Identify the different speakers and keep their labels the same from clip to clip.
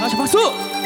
Speaker 1: 다시 박수!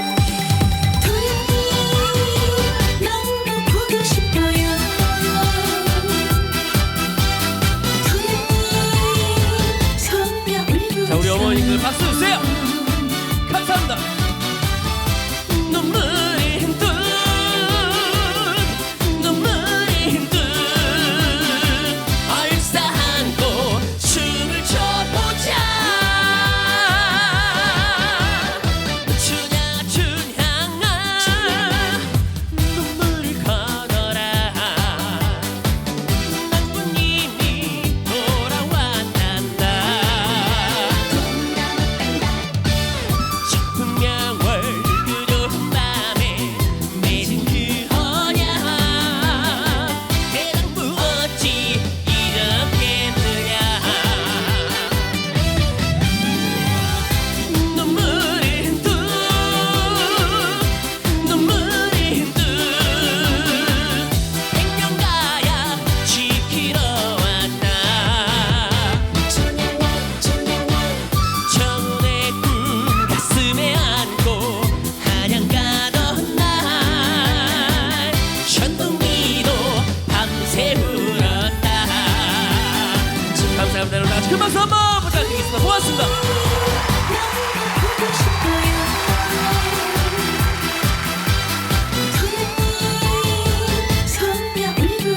Speaker 1: 큰 박수 한번 부탁드리겠습니다. 고맙습니다.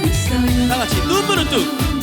Speaker 2: 있어요
Speaker 1: 다 같이 눈물은 뚝